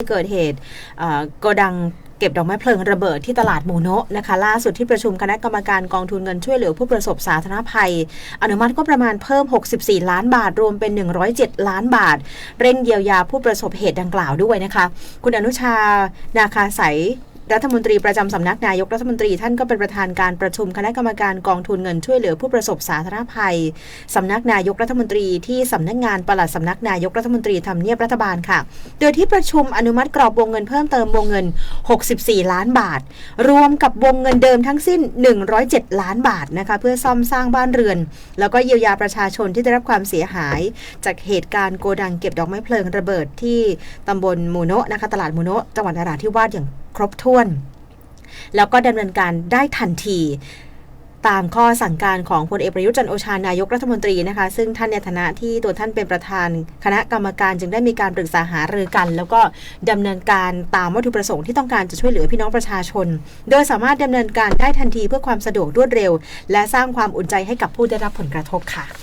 เกิดเหตุโกดังเก็บดอกไม้เพลิงระเบิดที่ตลาดโมูโนะนะคะล่าสุดที่ประชุมคณะกรรมการกองทุนเงินช่วยเหลือผู้ประสบสาธารณภัย อนุมัติก็ประมาณเพิ่ม 64 ล้านบาท รวมเป็น 107 ล้านบาท เร่งเยียวยาผู้ประสบเหตุดังกล่าวด้วยนะคะ คุณอนุชา นาคาใสย รัฐมนตรีประจำสำนักนายกรัฐมนตรีท่านก็เป็นประธานการประชุมคณะกรรมการกองทุนเงินช่วยเหลือผู้ประสบสาธารณภัยสำนักนายกรัฐมนตรีที่สำนักงานปลัดสำนักนายกรัฐมนตรีทำเนียบรัฐบาลค่ะ โดยที่ประชุมอนุมัติกรอบวงเงินเพิ่มเติมวงเงิน 64 ล้านบาท รวมกับวงเงินเดิมทั้งสิ้น 107 ล้านบาทนะคะเพื่อซ่อมสร้างบ้านเรือน แล้วก็เยียวยาประชาชนที่ได้รับความเสียหาย จากเหตุการณ์โกดังเก็บดอกไม้เพลิงระเบิดที่ตำบลมูโนะนะคะตลาดมูโนะจังหวัดนราธิวาสอย่าง ครบถ้วน แล้วก็ดำเนินการได้ทันทีตามข้อสั่งการของพลเอกประยุจันโอชานายกรัฐมนตรีนะคะ ซึ่งท่านในฐานะที่ตัวท่านเป็นประธาน คณะกรรมการจึงได้มีการปรึกษาหารือกัน แล้วก็ดำเนินการตามวัตถุประสงค์ที่ต้องการจะช่วยเหลือพี่น้องประชาชน โดยสามารถดำเนินการได้ทันทีเพื่อความสะดวกรวดเร็ว และสร้างความอุ่นใจให้กับผู้ได้รับผลกระทบค่ะ